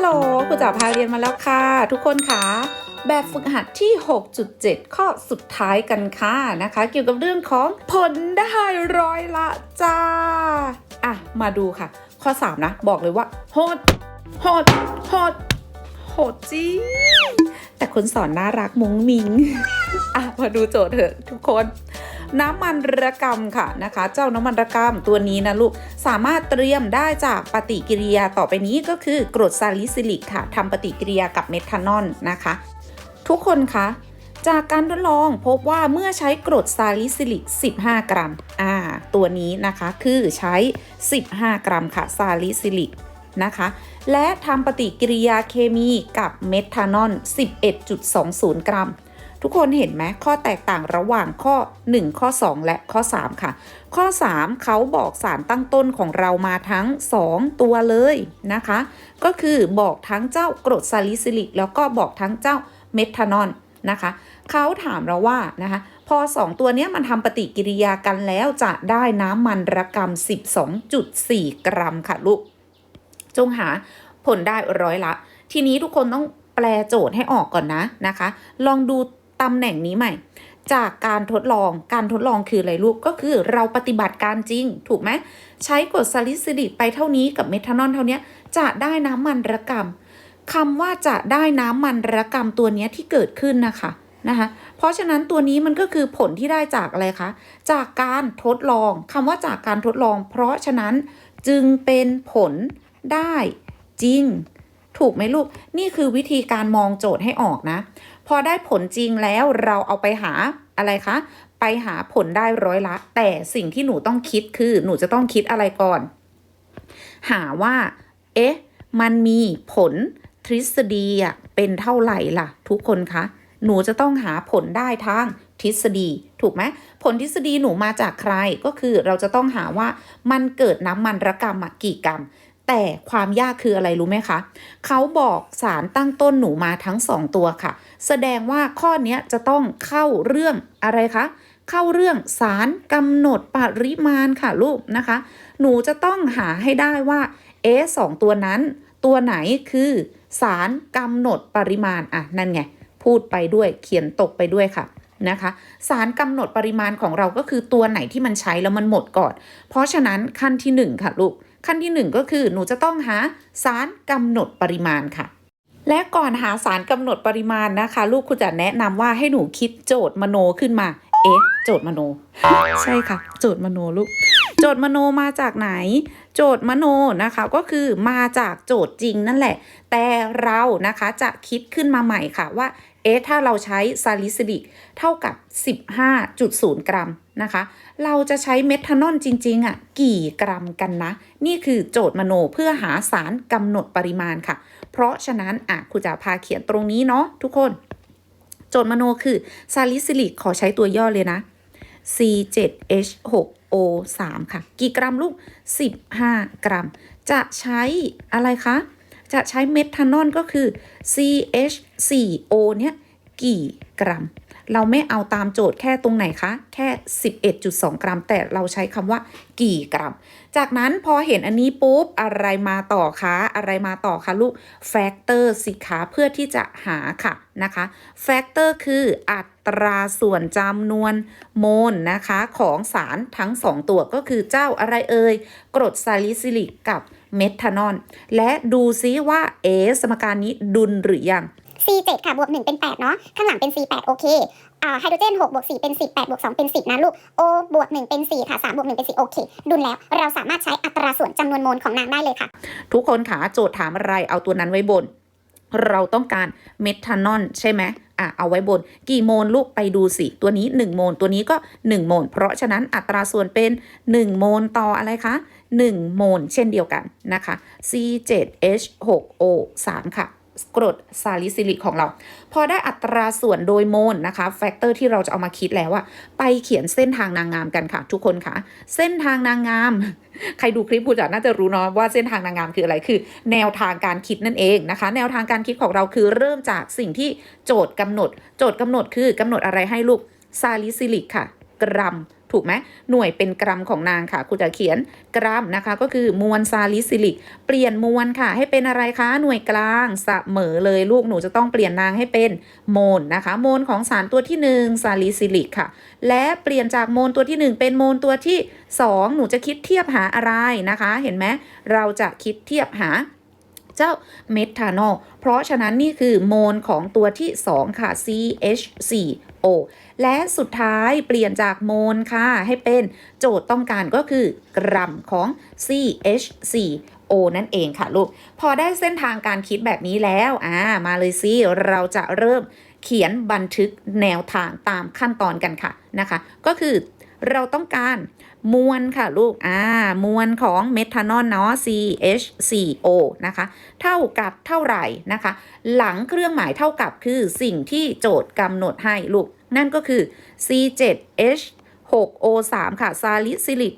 ฮัลโหลครูจ๋าพาเรียนมาแล้วค่ะ ทุกคนค่ะ แบบฝึกหัดที่ 6.7 ข้อสุดท้ายกันค่ะนะคะ เกี่ยวกับเรื่องของผลได้ร้อยละจ้า อะ มาดูค่ะ ข้อ 3 นะ บอกเลยว่าโหดโหดโหดโหดจริงแต่คนสอนน่ารักมุ้งมิง อะ มาดูโจทย์เถอะทุกคน น้ำมันระกำค่ะนะคะ เจ้าน้ำมันระกำตัวนี้นะลูกสามารถเตรียมได้จากปฏิกิริยาต่อไปนี้ก็คือกรดซาลิซิลิกค่ะทำปฏิกิริยากับเมทานอลนะคะ ทุกคนคะจากการทดลองพบว่าเมื่อใช้กรดซาลิซิลิก 15 กรัม อ่า ตัวนี้นะคะคือใช้ 15 กรัมค่ะซาลิซิลิกนะคะ และทำปฏิกิริยาเคมีกับเมทานอล 11.20 กรัม ทุกคนเห็นไหมข้อแตกต่างระหว่างข้อ 1 ข้อ 2 และข้อ 3 ค่ะ ข้อ 3 เขาบอกสารตั้งต้นของเรามาทั้ง 2 ตัวเลยนะคะ ก็คือบอกทั้งเจ้ากรดซาลิซิลิก แล้วก็บอกทั้งเจ้าเมทานอลนะคะเขาถามเราว่านะคะพอ 2 ตัวนี้มันทำปฏิกิริยากันแล้วจะได้น้ำมันระกำ12.4 กรัมค่ะลูก จงหาผลได้ร้อยละ ทีนี้ทุกคนต้องแปลโจทย์ให้ออกก่อนนะนะคะ ลองดู ตำแหน่งนี้ใหม่ จากการทดลองการทดลองคืออะไรลูกก็คือเราปฏิบัติการจริง ถูกไหมใช้กรดซาลิซิลิกไปเท่านี้กับเมทานอลเท่านี้จะได้น้ำมันระกำคำว่าจะได้น้ำมันระกำตัวนี้ที่เกิดขึ้นนะคะนะคะเพราะฉะนั้นตัวนี้มันก็คือผลที่ได้จากอะไรคะ จากการทดลองคำว่าจากการทดลอง เพราะฉะนั้นจึงเป็นผลได้จริง ถูกไหมลูก นี่คือวิธีการมองโจทย์ให้ออกนะ พอได้ผลจริงแล้วเราเอาไปหาอะไรคะ ไปหาผลได้ร้อยละ แต่สิ่งที่หนูต้องคิดคือหนูจะต้องคิดอะไรก่อน หาว่า เอ๊ะ มันมีผลทฤษฎีอะเป็นเท่าไหร่ล่ะ ทุกคนคะ หนูจะต้องหาผลได้ทางทฤษฎี ถูกไหมผลทฤษฎีหนูมาจากใครก็คือเราจะต้องหาว่ามันเกิดน้ำมันระกำอะกี่กรัม แต่ความยากคืออะไรรู้ไหมคะ เขาบอกสารตั้งต้นหนูมาทั้งสองตัวค่ะ แสดงว่าข้อนี้จะต้องเข้าเรื่องอะไรคะ เข้าเรื่องสารกำหนดปริมาณค่ะลูกนะคะ หนูจะต้องหาให้ได้ว่า เอสองตัวนั้น ตัวไหนคือสารกำหนดปริมาณอะนั่นไง พูดไปด้วยเขียนตกไปด้วยค่ะนะคะ สารกำหนดปริมาณของเราก็คือตัวไหนที่มันใช้แล้วมันหมดก่อน เพราะฉะนั้นขั้นที่หนึ่งค่ะลูก ขั้นที่หนึ่งก็คือหนูจะต้องหาสารกำหนดปริมาณค่ะ และก่อนหาสารกำหนดปริมาณนะคะ ลูกคุณจะแนะนำว่าให้หนูคิดโจทย์มโนขึ้นมา เอ๊ะ โจทย์มโน ใช่ค่ะ โจทย์มโนลูก โจทย์มโนมาจากไหน โจทย์มโนนะคะก็คือมาจากโจทย์จริงนั่นแหละ แต่เรานะคะจะคิดขึ้นมาใหม่ค่ะว่า เอ๊ะถ้าเราใช้ซาลิซิลิกเท่ากับ 15.0 กรัมนะคะ เราจะใช้เมทานอลจริงๆอะกี่กรัมกันนะ นี่คือโจทย์มโนเพื่อหาสารกำหนดปริมาณค่ะ เพราะฉะนั้นอะครูจะพาเขียนตรงนี้เนาะทุกคน โจทย์มโนคือซาลิซิลิกขอใช้ตัวย่อเลยนะ C7H6O3 ค่ะ กี่กรัมลูก 15 กรัม จะใช้อะไรคะ จะใช้เมทานอลก็คือ CH4O เนี่ยกี่กรัม เราไม่เอาตามโจทย์แค่ตรงไหนคะ แค่ 11.2 กรัม แต่เราใช้คำว่ากี่กรัม จากนั้นพอเห็นอันนี้ปุ๊บ อะไรมาต่อคะ อะไรมาต่อคะลูกแฟกเตอร์สิคะเพื่อที่จะหาค่ะนะคะแฟกเตอร์คืออัตราส่วนจำนวนโมลนะคะของสารทั้ง 2 ตัวก็คือเจ้าอะไรเอ่ยกรดซาลิซิลิกกับ เมทานอลและดูซิว่าเอสมการนี้ดุลหรือยัง C7 ค่ะบวก1เป็น8เนาะข้างหลังเป็น C8 โอเคอ่าไฮโดรเจน6บวก4เป็น 10 8บวก2เป็น 10 นะลูก O บวก1เป็น4ค่ะ3บวก1เป็น4โอเค ดุลแล้ว เราสามารถใช้อัตราส่วนจำนวนโมลของนางได้เลยค่ะ ทุกคนขาโจทย์ถามอะไรเอาตัวนั้นไว้บน เราต้องการเมทานอลใช่ไหม อะเอาไว้บน กี่โมลลูกไปดูสิ ตัวนี้ 1 โมลตัวนี้ก็ 1 โมลเพราะฉะนั้นอัตราส่วนเป็น 1 โมลต่ออะไรคะ 1 โมลเช่นเดียวกันนะคะ C7H6O3 ค่ะ กรดซาลิซิลิกของเรา พอได้อัตราส่วนโดยโมลนะคะแฟกเตอร์ที่เราจะเอามาคิดแล้วอะไปเขียนเส้นทางนางงามกันค่ะ ทุกคนค่ะ เส้นทางนางงาม ใครดูคลิปผู้จัดน่าจะรู้เนาะว่าเส้นทางนางงามคืออะไรคือ แนวทางการคิดนั่นเองนะคะ แนวทางการคิดของเราคือเริ่มจากสิ่งที่โจทย์กำหนด โจทย์กำหนดคือกำหนดอะไรให้ลูกซาลิซิลิกค่ะ กรัม ถูกไหมหน่วยเป็นกรัมของนางค่ะครูจะเขียนกรัมนะคะ ก็คือมวลซาลิซิลิก เปลี่ยนมวลค่ะ ให้เป็นอะไรคะ หน่วยกลางเสมอเลยลูกหนูจะต้องเปลี่ยนนางให้เป็นโมลนะคะ โมลของสารตัวที่1ซาลิซิลิกค่ะ และเปลี่ยนจากโมลตัวที่ 1 เป็นโมลตัวที่ 2 หนูจะคิดเทียบหาอะไรนะคะ เห็นไหมเราจะคิดเทียบหา เจ้าเมทานอล เพราะฉะนั้นนี่คือโมลของตัวที่ 2 ค่ะ CH4O และสุดท้ายเปลี่ยนจากโมลค่ะ ให้เป็นโจทย์ต้องการก็คือกรัมของ CH4O นั่นเองค่ะลูก พอได้เส้นทางการคิดแบบนี้แล้วอ่ามาเลยสิเราจะเริ่มเขียนบันทึกแนวทางตามขั้นตอนกันค่ะนะคะ ก็คือ เราต้องการมวลค่ะลูก อ่า มวลของเมทานอลเนาะ CH4O นะคะ เท่ากับเท่าไหร่นะคะ หลังเครื่องหมายเท่ากับคือสิ่งที่โจทย์กำหนดให้ลูก นั่นก็คือ C7H6O3 ค่ะ ซาลิซิลิก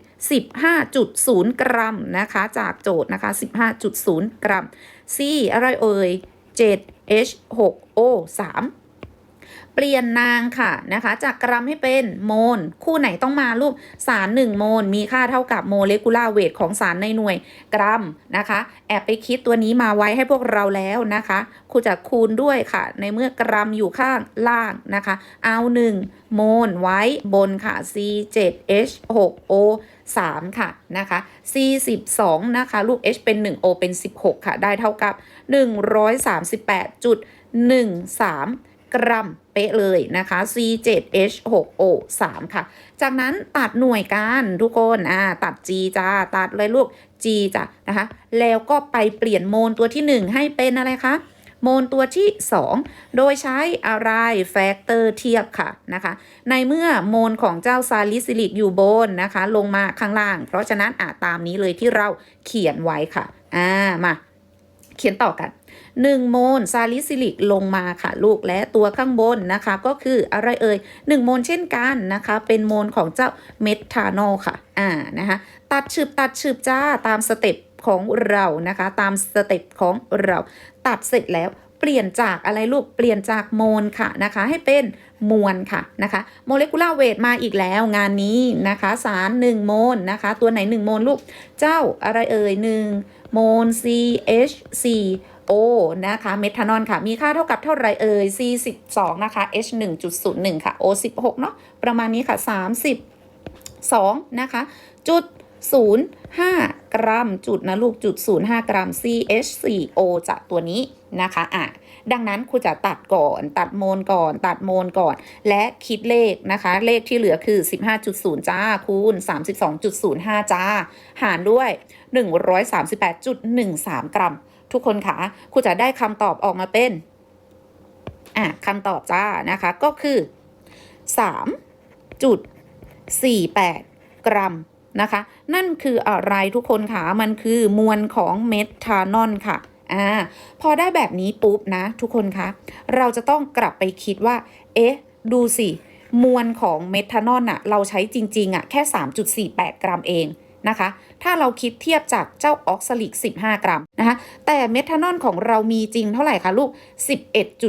15.0 กรัมนะคะ จากโจทย์นะคะ 15.0 กรัม C อะไรเอ่ย 7H6O3 เปลี่ยนนางค่ะนะคะ จากกรัมให้เป็นโมล คู่ไหนต้องมาลูกสาร 1 โมล มีค่าเท่ากับโมเลกุลาร์เวทของสารในหน่วยกรัมนะคะ แอบไปคิดตัวนี้มาไว้ให้พวกเราแล้วนะคะครูจะคูณด้วยค่ะ ในเมื่อกรัมอยู่ข้างล่างนะคะ เอา 1 โมลไว้บนค่ะ C7H6O 3 ค่ะนะคะ C12 นะคะ ลูก H เป็น 1 O เป็น 16 ค่ะ ได้เท่ากับ 138.13 กรัมเป๊ะเลยนะคะ C7H6O3 ค่ะ จากนั้นตัดหน่วยกันทุกคนอ่าตัด G จ้า ตัดเลยลูก G จ้ะนะคะ แล้วก็ไปเปลี่ยนโมลตัวที่ 1 ให้เป็นอะไรคะโมลตัวที่ 2 โดยใช้อะไรแฟกเตอร์เทียบค่ะนะคะ ในเมื่อโมลของเจ้าซาลิซิลิกอยู่บนนะคะ ลงมาข้างล่าง เพราะฉะนั้นอ่าตามนี้เลยที่เราเขียนไว้ค่ะ อ่า มา เขียนต่อกัน 1 โมลซาลิซิลิกลงมาค่ะลูกและตัวข้างบนนะคะ ก็คืออะไรเอ่ย1 โมลเช่นกันนะคะ เป็นโมลของเจ้าเมทานอลค่ะอ่านะคะตัดฉึบตัดฉึบจ้าตามสเต็ปของเรานะคะ ตามสเต็ปของเรา ตัดเสร็จแล้วเปลี่ยนจากอะไรลูกเปลี่ยนจากโมลค่ะนะคะ ให้เป็นมวลค่ะนะคะโมเลกุลาร์เวทมาอีกแล้วงานนี้นะคะ สาร 1 โมลนะคะ ตัวไหน 1 โมลลูกเจ้าอะไรเอ่ย1โมล CH4 O นะคะเมทานอลค่ะ มีค่าเท่ากับเท่าไรเอ่ย C 12นะคะ H 1.01 ค่ะ O 16เนาะประมาณนี้ค่ะ 32 นะคะจุด05 กรัม จุดนะลูกจุด05 กรัม CH4O จากตัวนี้นะคะอะดังนั้นครูจะตัดก่อน ตัดโมลก่อน ตัดโมลก่อน และคิดเลขนะคะ เลขที่เหลือคือ 15.0 จ้า คูณ 32.05 จ้า หารด้วย 138.13 กรัม ทุกคนคะครูจะได้คำตอบออกมาเป็นอะคำตอบจ้านะคะก็คือ 3.48 กรัมนะคะ นั่นคืออะไรทุกคนคะมันคือมวลของเมทานอลค่ะอ่าพอได้แบบนี้ปุ๊บนะทุกคนคะเราจะต้องกลับไปคิดว่า เอ๊ะ ดูสิ มวลของเมทานอลอะเราใช้จริง ๆอะแค่ 3.48 กรัมเอง นะคะ ถ้าเราคิดเทียบจากเจ้าออกซาลิก 15 กรัมนะคะ แต่เมทานอลของเรามีจริงเท่าไหร่คะลูก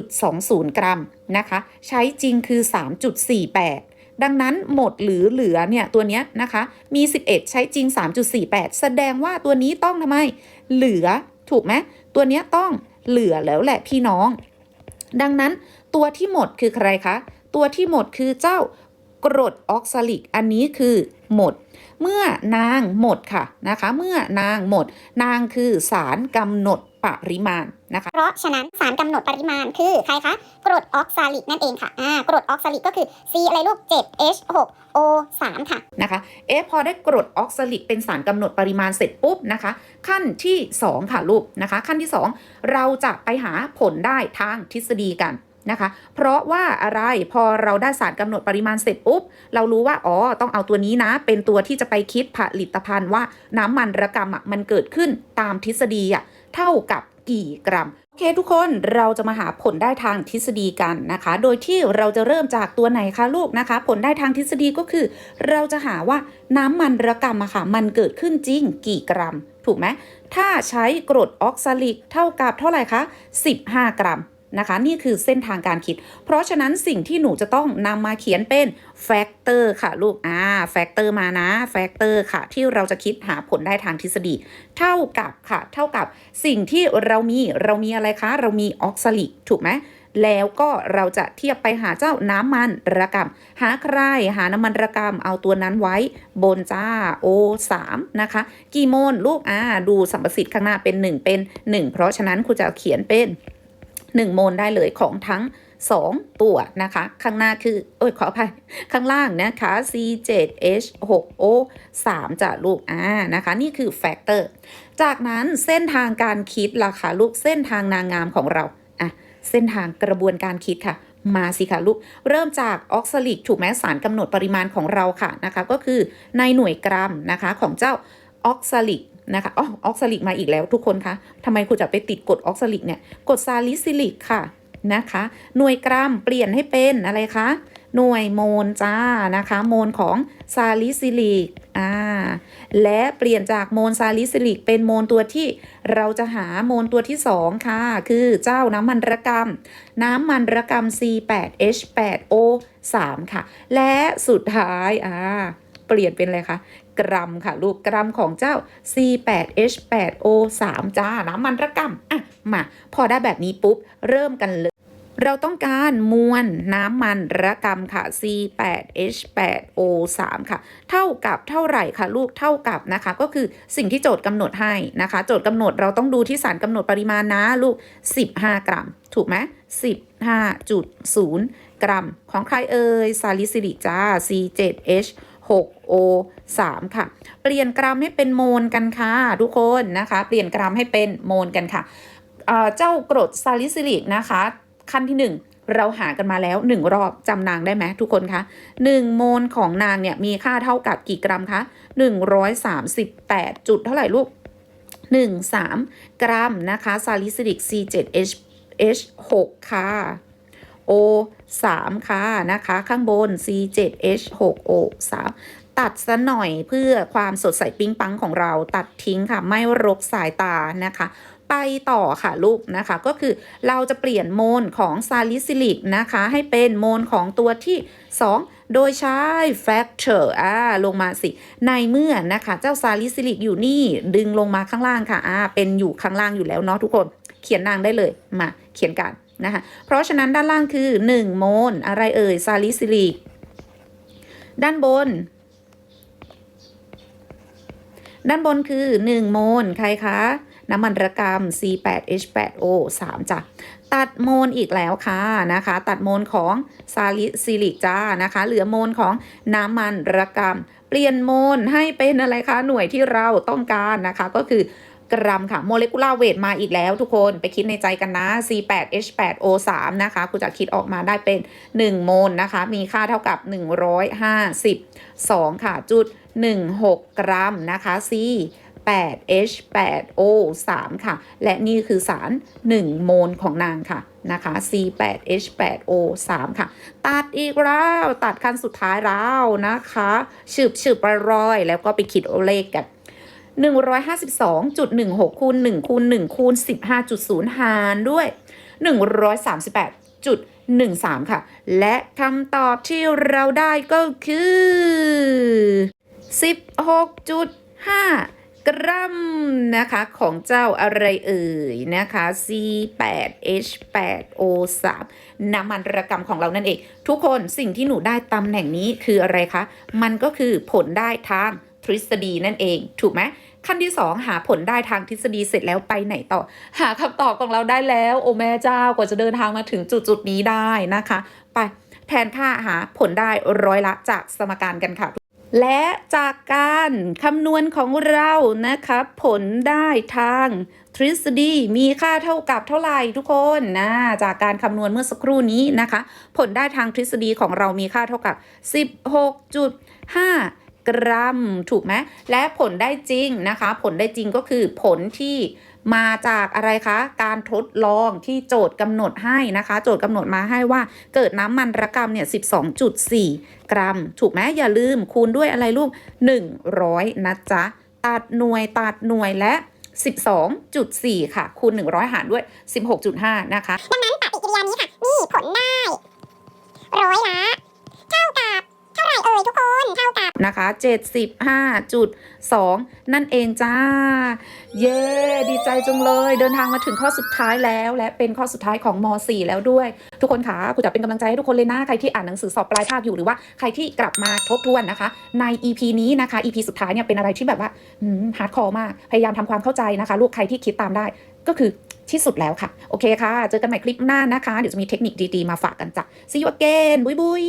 11.20 กรัมนะคะ ใช้จริงคือ 3.48ดังนั้นหมดหรือเหลือเนี่ยตัวเนี้ยนะคะ มี 11 ใช้จริง 3.48 แสดงว่าตัวนี้ต้องทำไม เหลือถูกไหมตัวเนี้ยต้องเหลือแล้วแหละพี่น้อง ดังนั้นตัวที่หมดคือใครคะ ตัวที่หมดคือเจ้ากรดออกซาลิก อันนี้คือหมด เมื่อนางหมดค่ะนะคะ เมื่อนางหมด นางคือสารกำหนดปริมาณนะคะ เพราะฉะนั้นสารกำหนดปริมาณคือใครคะกรดออกซาลิกนั่นเองค่ะอ่ากรดออกซาลิกก็คือ C อะไรลูก 7H6O3 ค่ะนะคะเอ๊ะพอได้กรดออกซาลิกเป็นสารกำหนดปริมาณเสร็จปุ๊บนะคะ ขั้นที่ 2 ค่ะลูกนะคะ ขั้นที่ 2 เราจะไปหาผลได้ทางทฤษฎีกัน นะคะ เพราะว่าอะไรพอเราได้สารกำหนดปริมาณเสร็จปุ๊บ เรารู้ว่า อ๋อ ต้องเอาตัวนี้นะ เป็นตัวที่จะไปคิดผลิตภัณฑ์ว่าน้ำมันระกำอะมันเกิดขึ้นตามทฤษฎีอะเท่ากับกี่กรัมโอเคทุกคนเราจะมาหาผลได้ทางทฤษฎีกันนะคะ โดยที่เราจะเริ่มจากตัวไหนคะลูกนะคะ ผลได้ทางทฤษฎีก็คือ เราจะหาว่าน้ำมันระกำอะค่ะมันเกิดขึ้นจริงกี่กรัม ถูกไหมถ้าใช้กรดออกซาลิกเท่ากับเท่าไหร่คะ 15 กรัม นะคะ นี่คือเส้นทางการคิด เพราะฉะนั้นสิ่งที่หนูจะต้องนำมาเขียนเป็นแฟกเตอร์ค่ะลูกอ่าแฟกเตอร์มานะแฟกเตอร์ค่ะ ที่เราจะคิดหาผลได้ทางทฤษฎี เท่ากับค่ะ เท่ากับสิ่งที่เรามีเรามีอะไรคะ เรามีออกซาลิกถูกไหมแล้วก็เราจะเทียบไปหาเจ้าน้ำมันระกำหาใครหาน้ำมันระกำเอาตัวนั้นไว้บนจ้า O3 นะคะ กี่โมลลูกอ่าดูสัมประสิทธิ์ข้างหน้าเป็น 1 เป็น 1 เพราะฉะนั้นครูจะเขียนเป็น 1 โมลได้เลยของทั้ง 2 ตัวนะคะ ข้างหน้าคือ โอ้ยขออภัย ข้างล่างนะคะ C7H6O 3จะลูกอ่านะคะ นี่คือแฟกเตอร์ จากนั้นเส้นทางการคิดล่ะคะลูกเส้นทางนางงามของเราอะเส้นทางกระบวนการคิดค่ะมาสิคะลูก เริ่มจากออกซาลิกถูกไหมสารกำหนดปริมาณของเราค่ะนะคะ ก็คือในหน่วยกรัมนะคะของเจ้าออกซาลิก นะคะอ๋อออกซาลิกมาอีกแล้วทุกคนคะทำไมครูจะไปติดกดออกซาลิกเนี่ยกดซาลิซิลิกค่ะนะคะ หน่วยกรัมเปลี่ยนให้เป็นอะไรคะหน่วยโมลจ้านะคะ โมลของซาลิซิลิกอ่าและเปลี่ยนจากโมลซาลิซิลิก เป็นโมลตัวที่เราจะหาโมลตัวที่ 2 ค่ะ คือเจ้าน้ำมันระกำน้ำมันระกำ C8H8O3 ค่ะ และสุดท้ายอ่าเปลี่ยนเป็นอะไรคะ กรัมค่ะ ลูกกรัมของเจ้า C8H8O3 จ้าน้ำมันระกำอะมาพอได้แบบนี้ปุ๊บ เริ่มกันเลย เราต้องการมวลน้ำมันระกำค่ะ C8H8O3 ค่ะ เท่ากับเท่าไหร่คะลูกเท่ากับนะคะ ก็คือสิ่งที่โจทย์กำหนดให้นะคะ โจทย์กำหนดเราต้องดูที่สารกำหนดปริมาณนะลูก 15 กรัม ถูกไหม15.0 กรัม ของใครเอ่ยซาลิซิลิกจ้า C7H 6 O 3 ค่ะ เปลี่ยนกรัมให้เป็นโมลกันค่ะทุกคนนะคะ เปลี่ยนกรัมให้เป็นโมลกันค่ะเเจ้ากรดซาลิซิลิกนะคะ ขั้นที่ 1เราหากันมาแล้ว 1 รอบจำนางได้ไหมทุกคนคะ1โมลของนางเนี่ยมีค่าเท่ากับกี่กรัมคะ138 จุดเท่าไหร่ลูก 13 กรัมนะคะซาลิซิลิก C7H H6 ค่ะ O 3ค่ะนะคะ ข้างบน C7H6O 3ตัดซะหน่อยเพื่อความสดใสปิ๊งปังของเราตัดทิ้งค่ะ ไม่รกสายตานะคะไปต่อค่ะลูกนะคะก็คือเราจะเปลี่ยนโมลของซาลิซิลิกนะคะให้เป็นโมลของตัวที่ 2 โดยใช้ factor อ่าลงมาสิ ในเมื่อนะคะเจ้าซาลิซิลิกอยู่นี่ดึงลงมาข้างล่างค่ะอ่าเป็นอยู่ข้างล่างอยู่แล้วเนาะทุกคนเขียนนางได้เลยมาเขียนกัน นะคะเพราะฉะนั้นด้านล่างคือ 1 โมลอะไรเอ่ยซาลิซิลิกด้านบน ด้านบนคือ 1 โมลใครคะน้ำมันระกำ C8H8O 3จ้ะตัดโมลอีกแล้วค่ะนะคะ ตัดโมลของซาลิซิลิกจ้านะคะ เหลือโมลของน้ำมันระกำเปลี่ยนโมลให้เป็นอะไรคะหน่วยที่เราต้องการนะคะ ก็คือ กรัมค่ะโมเลกุลาร์เวทมาอีกแล้วทุกคนไปคิดในใจกันนะ C8H8O3 นะคะกูจะคิดออกมาได้เป็น 1 โมลนะคะ มีค่าเท่ากับ 152 ค่ะจุด 16 กรัมนะคะ C 8H8O3 ค่ะ และนี่คือสาร 1 โมลของนางค่ะนะคะ C8H8O3 ค่ะ ตัดอีกแล้ว ตัดขั้นสุดท้ายแล้วนะคะชืบชืบรอย แล้วก็ไปคิดเลขกัน 152.16คูณ1คูณ1คูณ15.0 หารด้วย 138.13 ค่ะ และคำตอบที่เราได้ก็คือ 16.5 กรัมนะคะของเจ้าอะไรเอ่ยนะคะ C8H8O3 น้ำมันระกำของเรานั่นเอง ทุกคนสิ่งที่หนูได้ตำแหน่งนี้คืออะไรคะ มันก็คือผลได้ทาง ทฤษฎีนั่นเอง ถูกไหมขั้นที่ 2 หาผลได้ทางทฤษฎีเสร็จแล้วไปไหนต่อ หาคำตอบของเราได้แล้ว โอแม่เจ้ากว่าจะเดินทางมาถึงจุดจุดนี้ได้นะคะ ไปแทนค่าหาผลได้ร้อยละจากสมการกันค่ะ และจากการคำนวณของเรานะคะผลได้ทางทฤษฎีมีค่าเท่ากับเท่าไหร่ทุกคนนะจากการคำนวณเมื่อสักครู่นี้นะคะ ผลได้ทางทฤษฎีของเรามีค่าเท่ากับ 16.5 กรัมถูกไหมและผลได้จริงนะคะ ผลได้จริงก็คือผลที่มาจากอะไรคะ การทดลองที่โจทย์กำหนดให้นะคะ โจทย์กำหนดมาให้ว่าเกิดน้ำมันระกำเนี่ย 12.4 กรัม ถูกไหมอย่าลืมคูณด้วยอะไรลูก 100 นะจ๊ะ ตัดหน่วยตัดหน่วยและ 12.4 ค่ะ คูณ 100 หารด้วย 16.5 นะคะ ดังนั้นปฏิกิริยานี้ค่ะ มีผลได้ ร้อยละ เท่ากับ เท่าไหร่เอ่ยทุกคนเท่ากับ นะคะ 75.2 นั่นเองจ้า เย้ ดีใจจังเลย เดินทางมาถึงข้อสุดท้ายแล้ว และเป็นข้อสุดท้ายของม .4 แล้วด้วย ทุกคนคะคุณจะเป็นกำลังใจให้ทุกคนเลยนะ ใครที่อ่านหนังสือสอบปลายภาคอยู่หรือว่าใครที่กลับมาทบทวนนะคะ ใน EP นี้นะคะ EP สุดท้ายเนี่ยเป็นอะไรที่แบบว่าฮาร์ดคอร์มาก พยายามทำความเข้าใจนะคะ ลูกใครที่คิดตามได้ก็คือที่สุดแล้วค่ะ โอเคค่ะ เจอกันใหม่คลิปหน้านะคะ เดี๋ยวจะมีเทคนิคดี ๆ มาฝากกันจ้ะ See you again บุยบุย